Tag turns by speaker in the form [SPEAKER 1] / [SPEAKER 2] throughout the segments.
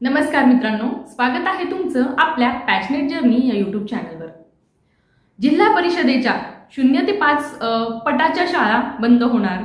[SPEAKER 1] नमस्कार मित्रांनो स्वागत आहे तुमचं आपल्या पॅशनेट जर्नी या यूट्यूब चॅनलवर जिल्हा परिषदेच्या शून्य ते पाच पटाच्या शाळा बंद होणार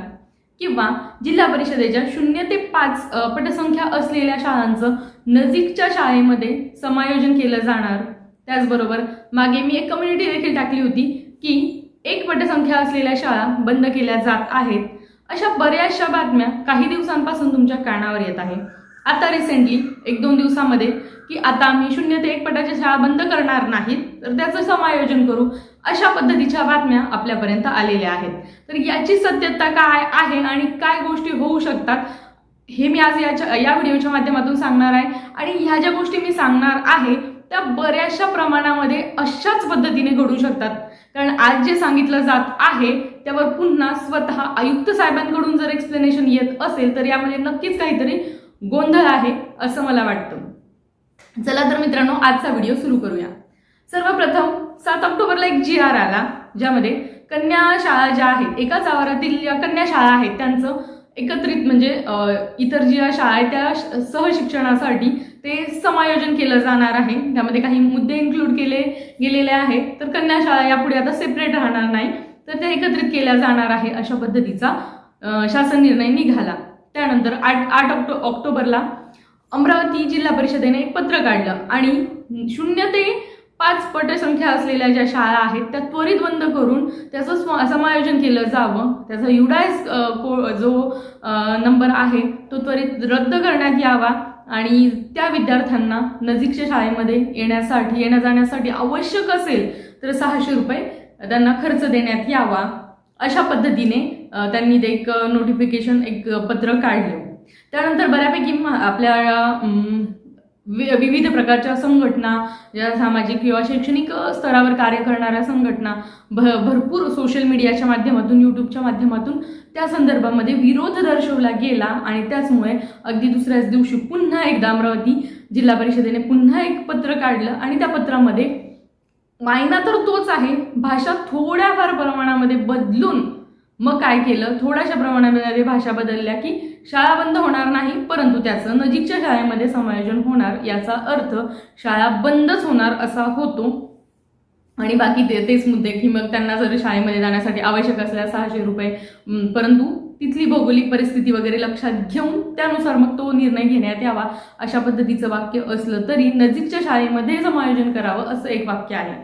[SPEAKER 1] किंवा जिल्हा परिषदेच्या शून्य ते पाच पटसंख्या असलेल्या शाळांचं नजीकच्या शाळेमध्ये समायोजन केलं जाणार. त्याचबरोबर मागे मी एक कम्युनिटी देखील टाकली होती की एक पटसंख्या असलेल्या शाळा बंद केल्या जात आहेत. अशा बऱ्याचशा बातम्या काही दिवसांपासून तुमच्या कानावर येत आहे आता रिसेंटली एक दोन दिवसामध्ये की आता आम्ही शून्य ते एक पटाच्या शाळा बंद करणार नाहीत तर त्याचं समायोजन करू अशा पद्धतीच्या बातम्या आपल्यापर्यंत आलेल्या आहेत. तर याची सत्यता काय आहे आणि काय गोष्टी होऊ शकतात हे मी आज याच्या या व्हिडिओच्या माध्यमातून सांगणार आहे. आणि ह्या ज्या गोष्टी मी सांगणार आहे त्या बऱ्याचशा प्रमाणामध्ये अशाच पद्धतीने घडू शकतात. कारण आज जे सांगितलं जात आहे त्यावर पुन्हा स्वतः आयुक्त साहेबांकडून जर एक्सप्लेनेशन येत असेल तर यामध्ये नक्कीच काहीतरी गोंधळ आहे असं मला वाटतं. चला तर मित्रांनो आजचा व्हिडिओ सुरू करूया. सर्वप्रथम सात ऑक्टोबरला एक जी आर आला ज्यामध्ये कन्या शाळा ज्या आहेत एकाच आवारातील ज्या कन्या शाळा आहेत त्यांचं एकत्रित म्हणजे इतर ज्या शाळा आहेत त्या सहशिक्षणासाठी ते समायोजन केलं जाणार आहे. त्यामध्ये काही मुद्दे इन्क्लूड केले गेलेले आहेत तर कन्या शाळा यापुढे आता सेपरेट राहणार नाही. तर त्या एकत्रित केल्या जाणार आहे अशा पद्धतीचा शासन निर्णय निघाला. त्यानंतर आठ आठ ऑक्टो ऑक्टोबरला अमरावती जिल्हा परिषदेने एक पत्र काढलं. आणि शून्य ते पाच पटसंख्या असलेल्या ज्या शाळा आहेत त्या त्वरित बंद करून त्याचं स्म- समायोजन केलं जावं. त्याचा युडायस को जो नंबर आहे तो त्वरित रद्द करण्यात यावा. आणि त्या विद्यार्थ्यांना नजीकच्या शाळेमध्ये येण्यासाठी येण्या जाण्यासाठी आवश्यक असेल तर सहाशे रुपये त्यांना खर्च देण्यात यावा. अशा पद्धतीने त्यांनी ते एक नोटिफिकेशन एक पत्र काढलं. त्यानंतर बऱ्यापैकी म- आपल्या वि- विविध प्रकारच्या संघटना ज्या सामाजिक किंवा शैक्षणिक स्तरावर कार्य करणाऱ्या संघटना भ भरपूर सोशल मीडियाच्या माध्यमातून यूट्यूबच्या माध्यमातून त्या संदर्भामध्ये विरोध दर्शवला गेला आणि त्याचमुळे अगदी दुसऱ्याच दिवशी पुन्हा एकदा अमरावती जिल्हा परिषदेने पुन्हा एक पत्र काढलं आणि त्या पत्रामध्ये मायना तर तोच आहे. भाषा थोड्याफार प्रमाणामध्ये बदलून मग काय केलं? थोड्याशा प्रमाणामध्ये भाषा बदलल्या की शाळा बंद होणार नाही परंतु त्याचं नजीकच्या शाळेमध्ये समायोजन होणार याचा अर्थ शाळा बंदच होणार असा होतो. आणि बाकी ते तेच मुद्दे की मग त्यांना जर शाळेमध्ये जाण्यासाठी आवश्यक असल्यास सहाशे रुपये परंतु तिथली भौगोलिक परिस्थिती वगैरे लक्षात घेऊन त्यानुसार मग तो निर्णय घेण्यात यावा अशा पद्धतीचं वाक्य असलं तरी नजीकच्या शाळेमध्ये समायोजन करावं असं एक वाक्य आहे.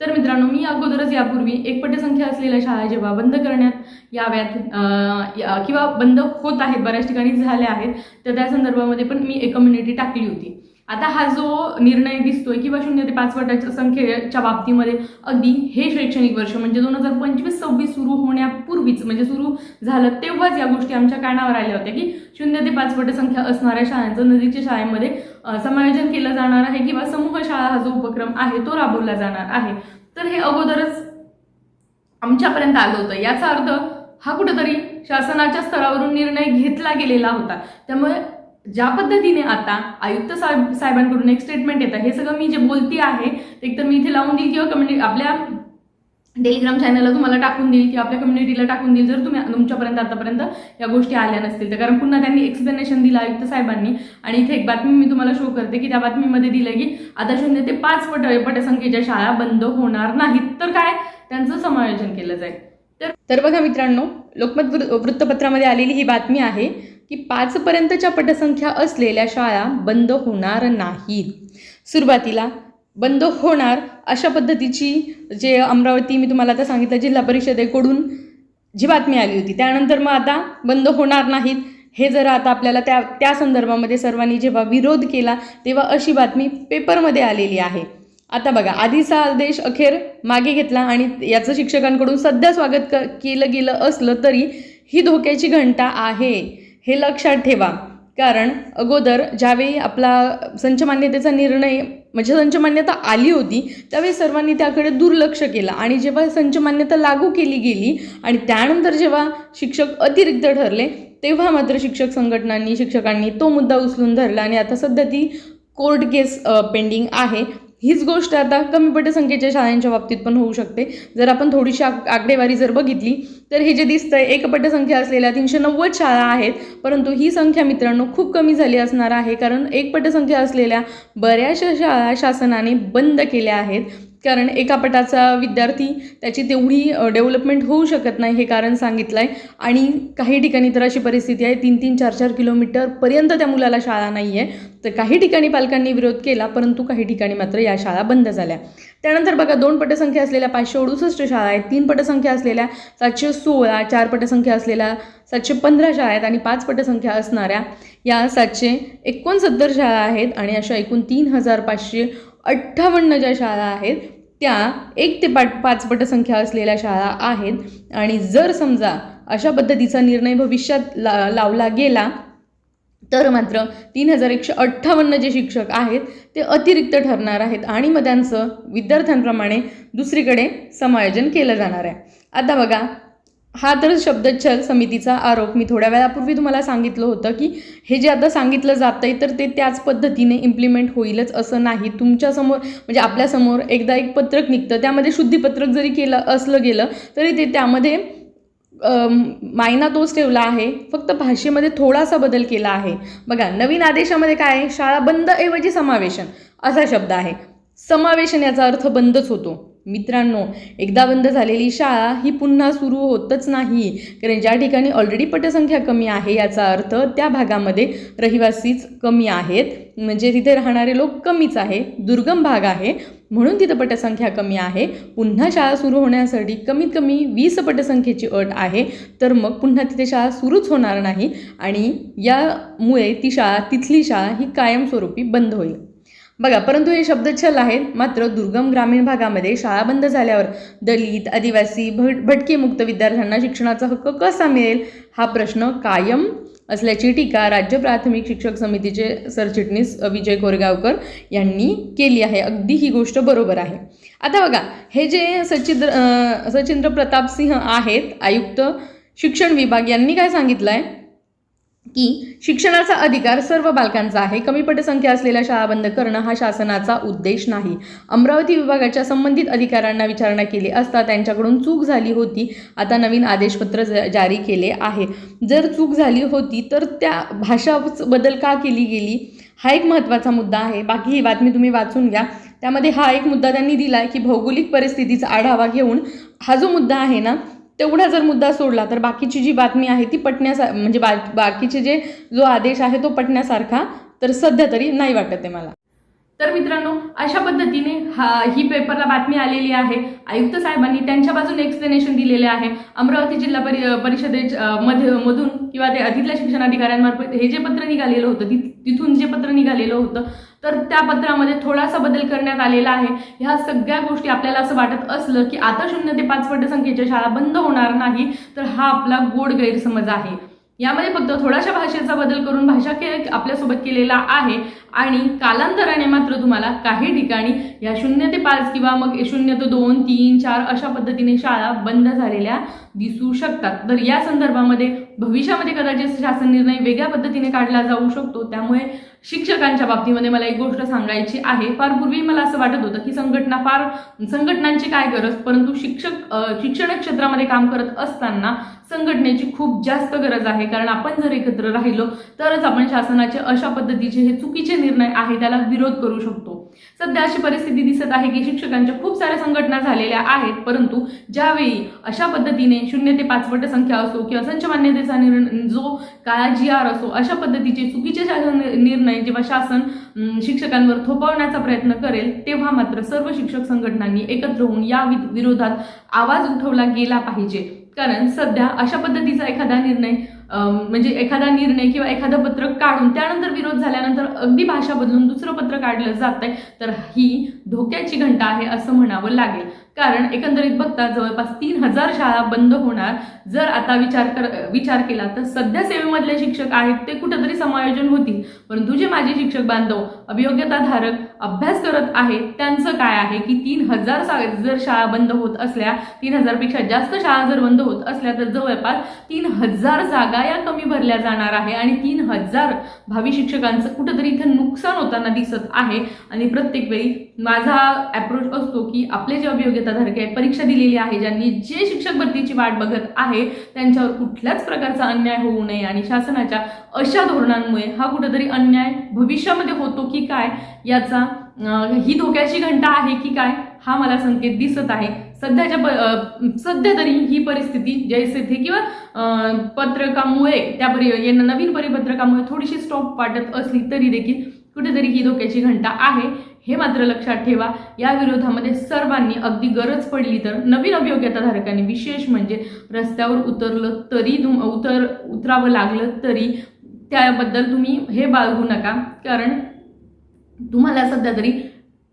[SPEAKER 1] तर मित्रांनो मी अगोदरच यापूर्वी एक पटसंख्या असलेल्या शाळा जेव्हा बंद करण्यात याव्यात या- किंवा बंद होत आहेत बऱ्याच ठिकाणी झाल्या आहेत तर त्या संदर्भामध्ये पण मी एक कम्युनिटी टाकली होती. आता हा जो निर्णय दिसतोय किंवा शून्य ते पाच पटाच्या संख्येच्या बाबतीमध्ये अगदी हे शैक्षणिक वर्ष म्हणजे दोन हजार पंचवीस सव्वीस सुरू होण्यापूर्वीच म्हणजे सुरू झालं तेव्हाच या गोष्टी आमच्या कानावर आल्या होत्या की शून्य ते पाच पटसंख्या असणाऱ्या शाळांचं नजीकच्या शाळेमध्ये समायोजन केलं जाणार आहे किंवा समूह शाळा हा जो उपक्रम आहे तो राबवला जाणार आहे. तर हे अगोदरच आमच्यापर्यंत आलं होतं. याचा अर्थ हा कुठेतरी शासनाच्या स्तरावरून निर्णय घेतला गेलेला होता. त्यामुळे ज्या पद्धतीने आता आयुक्त साहेब साहेबांकडून एक स्टेटमेंट येतं हे सगळं मी जे बोलती आहे ते एकतर मी इथे लावून देईल किंवा कम्युनिटी आपल्या टेलिग्राम चॅनलला तुम्हाला टाकून देईल किंवा आपल्या कम्युनिटीला टाकून देईल जर तुम्ही तुमच्यापर्यंत आतापर्यंत या गोष्टी आल्या नसतील. तर कारण पुन्हा त्यांनी एक्सप्लेनेशन दिलं आयुक्त साहेबांनी. आणि इथे एक बातमी मी तुम्हाला शो करते की त्या बातमीमध्ये दिलं की आता शून्य ते पाच पट पटसंख्येच्या शाळा बंद होणार नाहीत. तर काय? त्यांचं समायोजन केलं जाईल. तर बघा मित्रांनो लोकमत वृत्तपत्रामध्ये आलेली ही बातमी आहे. की पाचपर्यंतच्या पटसंख्या असलेल्या शाळा बंद होणार नाहीत सुरुवातीला बंद होणार अशा पद्धतीची जे अमरावती मी तुम्हाला आता सांगितलं जिल्हा परिषदेकडून जी बातमी आली होती त्यानंतर मग आता बंद होणार नाहीत. हे जर आता आपल्याला त्या त्या संदर्भामध्ये सर्वांनी जेव्हा विरोध केला तेव्हा अशी बातमी पेपरमध्ये आलेली आहे. आता बघा आधीचा आदेश अखेर मागे घेतला आणि याचं शिक्षकांकडून सध्या स्वागत क केलं गेलं असलं तरी ही धोक्याची घंटा आहे. हे लक्षात ठेवा. कारण अगोदर ज्यावेळी आपला संचमान्यतेचा निर्णय म्हणजे संचमान्यता आली होती त्यावेळी सर्वांनी त्याकडे दुर्लक्ष केलं. आणि जेव्हा संचमान्यता लागू केली गेली आणि त्यानंतर जेव्हा शिक्षक अतिरिक्त ठरले तेव्हा मात्र शिक्षक संघटनांनी शिक्षकांनी तो मुद्दा उचलून धरला. आणि आता सध्या ती कोर्ट केस पेंडिंग आहे. हीच गोष्ट आता कमी पटसंख्येच्या शाळांच्या बाबतीत पण होऊ शकते. जर आपण थोडीशी आक- आकडेवारी जर बघितली तर हे जे दिसतंय एक पटसंख्या असलेल्या तीनशे नव्वद शाळा आहेत परंतु ही संख्या मित्रांनो खूप कमी झाली असणार आहे कारण एक पटसंख्या असलेल्या बऱ्याचशा शाळा शासनाने बंद केल्या आहेत. कारण एका पटाचा विद्यार्थी त्याची तेवढी डेव्हलपमेंट होऊ शकत नाही हे कारण सांगितलं आहे आणि काही ठिकाणी तर अशी परिस्थिती आहे तीन तीन चार चार किलोमीटरपर्यंत त्या मुलाला शाळा नाही आहे तर काही ठिकाणी पालकांनी विरोध केला परंतु काही ठिकाणी मात्र या शाळा बंद झाल्या. त्यानंतर बघा दोन पटसंख्या असलेल्या पाचशे अडुसष्ट शाळा आहेत तीन पटसंख्या असलेल्या सातशे सोळा चार पटसंख्या असलेल्या सातशे पंधरा शाळा आहेत आणि पाच पटसंख्या असणाऱ्या या सातशे एकोणसत्तर शाळा आहेत आणि अशा एकूण तीन हजार पाचशे अठ्ठावन्न ज्या शाळा आहेत त्या एक ते पाट पाच पटसंख्या असलेल्या शाळा आहेत. आणि जर समजा अशा पद्धतीचा निर्णय भविष्यात ला लावला गेला तर मात्र तीन हजार एकशे अठ्ठावन्न जे शिक्षक आहेत ते अतिरिक्त ठरणार आहेत आणि मग त्यांचं विद्यार्थ्यांप्रमाणे दुसरीकडे समायोजन केलं जाणार आहे. आता बघा हा तर शब्दच्छल समितीचा आरोप मी थोड्या वेळापूर्वी तुम्हाला सांगितलं होतं की हे जे आता सांगितलं जातं आहे तर ते त्याच पद्धतीने इम्प्लिमेंट होईलच असं नाही. तुमच्यासमोर म्हणजे आपल्यासमोर एकदा एक पत्रक निघतं त्यामध्ये शुद्धीपत्रक जरी केलं असलं गेलं तरी ते त्यामध्ये मायना तोच ठेवला आहे फक्त भाषेमध्ये थोडासा बदल केला आहे. बघा नवीन आदेशामध्ये काय आहे? शाळा बंद ऐवजी समावेशन असा शब्द आहे. समावेशन याचा अर्थ बंदच होतो. मित्रांनो एकदा बंद झालेली शाळा ही पुन्हा सुरू होतच नाही. कारण ज्या ठिकाणी ऑलरेडी पटसंख्या कमी आहे याचा अर्थ त्या भागामध्ये रहिवासीच कमी आहेत. म्हणजे तिथे राहणारे लोक कमीच आहे दुर्गम भाग आहे. म्हणून तिथं पटसंख्या कमी आहे. पुन्हा शाळा सुरू होण्यासाठी कमीत कमी वीस पटसंख्येची अट आहे. तर मग पुन्हा तिथे शाळा सुरूच होणार नाही आणि यामुळे ती शाळा तिथली शाळा ही कायमस्वरूपी बंद होईल. बघा परंतु हे शब्दच्छल आहेत मात्र दुर्गम ग्रामीण भागामध्ये शाळा बंद झाल्यावर दलित आदिवासी भट भटकेमुक्त विद्यार्थ्यांना शिक्षणाचा हक्क कसा मिळेल? हा प्रश्न कायम असल्याची टीका राज्य प्राथमिक शिक्षक समितीचे सरचिटणीस विजय कोरेगावकर यांनी केली आहे. अगदी ही गोष्ट बरोबर आहे. आता बघा हे जे सचिद्र सचिंद्र प्रताप सिंह आहेत आयुक्त शिक्षण विभाग यांनी काय सांगितलं आहे की शिक्षणाचा अधिकार सर्व बालकांचा आहे. कमी पटसंख्या असलेल्या शाळा बंद करणं हा शासनाचा उद्देश नाही. अमरावती विभागाच्या संबंधित अधिकाऱ्यांना विचारणा केली असता त्यांच्याकडून चूक झाली होती. आता नवीन आदेशपत्र ज- जारी केले आहे. जर चूक झाली होती तर त्या भाषा बदल का केली गेली? हा एक महत्त्वाचा मुद्दा आहे. बाकी ही बातमी तुम्ही वाचून घ्या. त्यामध्ये हा एक मुद्दा त्यांनी दिला आहे की भौगोलिक परिस्थितीचा आढावा घेऊन हा जो मुद्दा आहे ना तेवढा जर मुद्दा सोडला तर बाकीची जी बातमी आहे ती पटण्यासा म्हणजे बा बाकीचे जे जो आदेश आहे तो पटण्यासारखा तर सध्या तरी नाही वाटत आहे मला. तर मित्रांनो अशा पद्धतीने हा ही पेपरला बातमी आलेली आहे. आयुक्त साहेबांनी त्यांच्या बाजूने एक्सप्लेनेशन दिलेले आहे. अमरावती जिल्हा परि परिषदे मध्ये मधून किंवा ते तिथल्या शिक्षणाधिकाऱ्यांमार्फत हे जे पत्र निघालेलं होतं तिथून जे पत्र निघालेलं होतं तर त्या पत्रामध्ये थोडासा बदल करण्यात आलेला आहे. ह्या सगळ्या गोष्टी आपल्याला असं वाटत असलं की आता शून्य ते पाच पटसंख्येच्या शाळा बंद होणार नाही तर हा आपला गोड गैरसमज आहे. यामध्ये फक्त थोड्याशा भाषेचा बदल करून भाषा के आपल्यासोबत केलेला आहे. आणि कालांतराने मात्र तुम्हाला काही ठिकाणी या शून्य ते पाच किंवा मग शून्य ते दोन तीन चार अशा पद्धतीने शाळा बंद झालेल्या दिसू शकतात. तर या संदर्भामध्ये भविष्यामध्ये कदाचित शासन निर्णय वेगळ्या पद्धतीने काढला जाऊ शकतो. त्यामुळे शिक्षकांच्या बाबतीमध्ये मला एक गोष्ट सांगायची आहे. फार पूर्वी मला असं वाटत होतं की संघटना फार संघटनांची काय गरज? परंतु शिक्षक शिक्षण क्षेत्रामध्ये काम करत असताना संघटनेची खूप जास्त गरज आहे. कारण आपण जर एकत्र राहिलो तरच आपण शासनाचे अशा पद्धतीचे हे चुकीचे निर्णय आहे त्याला विरोध करू शकतो. सध्या अशी परिस्थिती दिसत आहे की शिक्षकांच्या खूप साऱ्या संघटना झालेल्या आहेत परंतु ज्यावेळी अशा पद्धतीने शून्य ते पाचवट संख्या असो किंवा संच मान्यतेचा निर्णय जो काळा जी आर असो अशा पद्धतीचे चुकीचे शासन निर्णय जेव्हा शासन शिक्षकांवर थोपवण्याचा प्रयत्न करेल तेव्हा मात्र सर्व शिक्षक संघटनांनी एकत्र होऊन या वि- विरोधात आवाज उठवला गेला पाहिजे. कारण सध्या अशा पद्धतीचा एखादा निर्णय म्हणजे एखादा निर्णय किंवा एखादं पत्रक काढून त्यानंतर विरोध झाल्यानंतर अगदी भाषा बदलून दुसरं पत्र काढलं जात आहे तर ही धोक्याची घंटा आहे असं म्हणावं लागेल. कारण एकंदरीत बघता जवळपास तीन हजार शाळा बंद होणार. जर आता विचार कर विचार केला तर सध्या सेवेमधले शिक्षक आहेत ते कुठंतरी समायोजन होतील. परंतु जे माझे शिक्षक बांधव अभियोग्यताधारक अभ्यास करत आहेत त्यांचं काय आहे की तीन हजार सा- जर शाळा बंद होत असल्या तीन हजारपेक्षा जास्त शाळा जर बंद होत असल्या तर जवळपास तीन हजार जागा या कमी भरल्या जाणार आहे आणि तीन हजार भावी शिक्षकांचं कुठंतरी तरी नुकसान होताना दिसत आहे. आणि प्रत्येक वेळी माझा अप्रोच असतो की आपले जे अभियोग्यताधारक आहे परीक्षा दिलेली आहे. ज्यांनी जे शिक्षक भरतीची वाट बघत आहे त्यांच्यावर कुठल्याच प्रकारचा अन्याय होऊ नये आणि शासनाच्या अशा धोरणांमुळे हा कुठेतरी अन्याय भविष्यामध्ये होतो की काय याचा ही धोक्याची घंटा आहे की काय हा मला संकेत दिसत आहे. सध्याच्या सध्या तरी ही परिस्थिती जैसे थे किंवा पत्रकामुळे त्या परि नवीन परिपत्रकामुळे थोडीशी स्टॉप वाटत असली तरी देखील कुठेतरी ही धोक्याची घंटा आहे. हे मात्र लक्षात ठेवा या विरोधामध्ये सर्वांनी अगदी गरज पडली तर नवीन अभियोग्यताधारकांनी विशेष म्हणजे रस्त्यावर उतरलं तरी तुम उतर उतरावं लागलं तरी त्याबद्दल तुम्ही हे बाळगू नका. कारण तुम्हाला सध्या तरी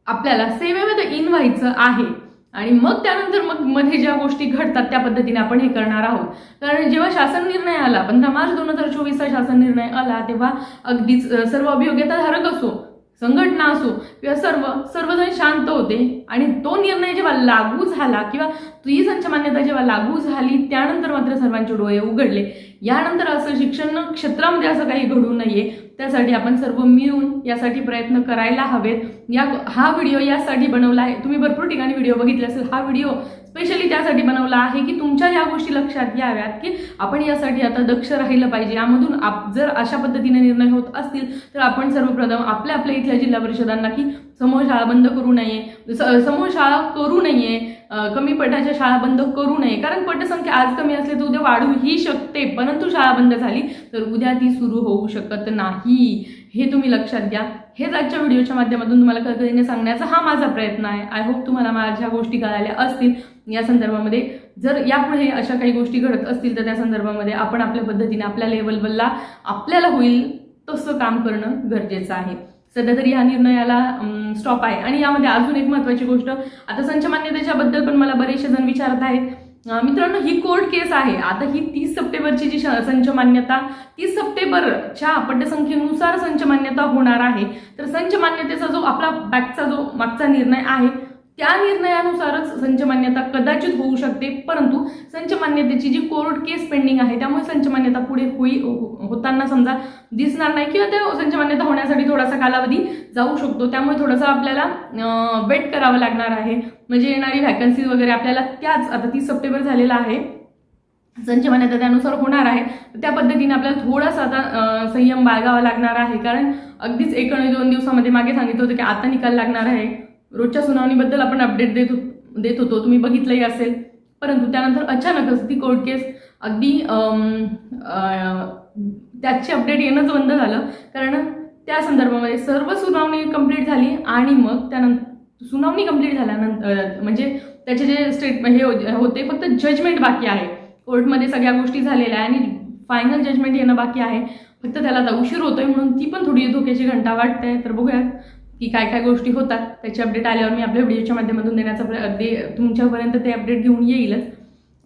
[SPEAKER 1] आपल्याला सेवेमध्ये इन व्हायचं आहे. आणि मग त्यानंतर मग मध्ये ज्या गोष्टी घडतात त्या पद्धतीने आपण हे करणार आहोत. कारण जेव्हा शासन निर्णय आला पंधरा मार्च दोन हजार चोवीसचा शासन निर्णय आला तेव्हा अगदीच सर्व अभियोग्यताधारक असो संघटना असो किंवा सर्व सर्वजण शांत होते. आणि तो निर्णय जेव्हा लागू झाला किंवा ती संच मान्यता जेव्हा लागू झाली त्यानंतर मात्र सर्वांचे डोळे उघडले. यानंतर असं शिक्षण क्षेत्रामध्ये असं काही घडू नये त्यासाठी आपण सर्व मिळून यासाठी प्रयत्न करायला हवेत. या हा व्हिडिओ यासाठी बनवला आहे. तुम्ही भरपूर ठिकाणी व्हिडिओ बघितले असेल हा व्हिडिओ स्पेशली त्यासाठी बनवला आहे की तुमच्या या गोष्टी लक्षात याव्यात की आपण यासाठी आता दक्ष राहिलं पाहिजे. यामधून आप जर अशा पद्धतीने निर्णय होत असतील तर आपण सर्वप्रथम आपल्या आपल्या इथल्या जिल्हा परिषदांना की समूह शाळा बंद करू नये. समूह शाळा करू नये. कमी पटाच्या शाळा बंद करू नये. कारण पटसंख्या आज कमी असली तर उद्या वाढूही शकते. परंतु शाळा बंद झाली तर उद्या ती सुरू होऊ शकत नाही. हे तुम्ही लक्षात घ्या. हेच आजच्या व्हिडिओच्या माध्यमातून तुम्हाला कळकळीने सांगण्याचा हा माझा प्रयत्न आहे. आय होप तुम्हाला माझ्या गोष्टी कळाल्या असतील. या संदर्भामध्ये जर यापुढे अशा काही गोष्टी घडत असतील तर त्या संदर्भामध्ये आपण आपल्या पद्धतीने आपल्या लेवलवरला आपल्याला होईल तसं काम करणं गरजेचं आहे. सध्या तरी ह्या निर्णयाला स्टॉप आहे. आणि यामध्ये अजून एक महत्त्वाची गोष्ट आता संच पण मला बरेचसे जण विचारत आहेत. मित्रांनो ही कोर्ट केस आहे. आता ही तीस सप्टेंबरची जी श- संच मान्यता तीस सप्टेंबरच्या पटसंख्येनुसार संच मान्यता होणार आहे. तर संच मान्यतेचा जो आपला बॅकचा जो मागचा निर्णय आहे त्या निर्णयानुसारच संच मान्यता कदाचित होऊ शकते परंतु संच मान्यतेची जी कोर्ट केस पेंडिंग आहे त्यामुळे संच मान्यता पुढे होई होताना समजा दिसणार नाही किंवा त्या संच मान्यता होण्यासाठी थोडासा कालावधी जाऊ शकतो. त्यामुळे थोडासा आपल्याला वेट करावं लागणार आहे. म्हणजे येणारी व्हॅकन्सी वगैरे आपल्याला त्याच आता तीस सप्टेंबर झालेला आहे. संच मान्यता त्यानुसार होणार आहे. त्या पद्धतीने आपल्याला थोडासा आता संयम बाळगावा लागणार आहे. कारण अगदीच एक आणि दोन दिवसामध्ये मागे सांगितलं होतं की आता निकाल लागणार आहे. रोजच्या सुनावणीबद्दल आपण अपडेट देत देत होतो. तुम्ही बघितलंही असेल. परंतु त्यानंतर अचानकच ती कोर्ट केस अगदी त्याचे त्याची अपडेट येणंच बंद झालं. कारण त्या संदर्भामध्ये सर्व सुनावणी कंप्लीट झाली आणि मग त्यानंतर सुनावणी कंप्लीट झाल्यानंतर म्हणजे त्याचे जे स्टेट हे होते फक्त जजमेंट बाकी आहे. कोर्टमध्ये सगळ्या गोष्टी झालेल्या आहे आणि फायनल जजमेंट येणं बाकी आहे. फक्त त्याला आता उशीर होतोय म्हणून ती पण थोडी धोक्याची घंटा वाटते तर बघूयात. की काय काय गोष्टी होतात त्याचे अपडेट आल्यावर मी आपल्या व्हिडिओच्या माध्यमातून देण्याचा प्र दे तुमच्यापर्यंत ते अपडेट घेऊन येईलच.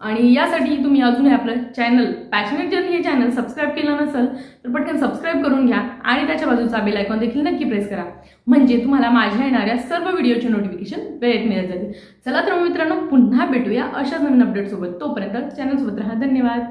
[SPEAKER 1] आणि यासाठी तुम्ही अजूनही आपलं चॅनल पॅशनेट जर्नी हे चॅनल सबस्क्राईब केलं नसेल तर पटकन सबस्क्राईब करून घ्या आणि त्याच्या बाजूचा बेल आयकॉन देखील नक्की प्रेस करा. म्हणजे तुम्हाला माझ्या येणाऱ्या सर्व व्हिडिओचे नोटिफिकेशन वेळेत मिळत जातील. चला तर मित्रांनो पुन्हा भेटूया अशाच नवीन अपडेटसोबत तोपर्यंत चॅनलसोबत राहा. धन्यवाद.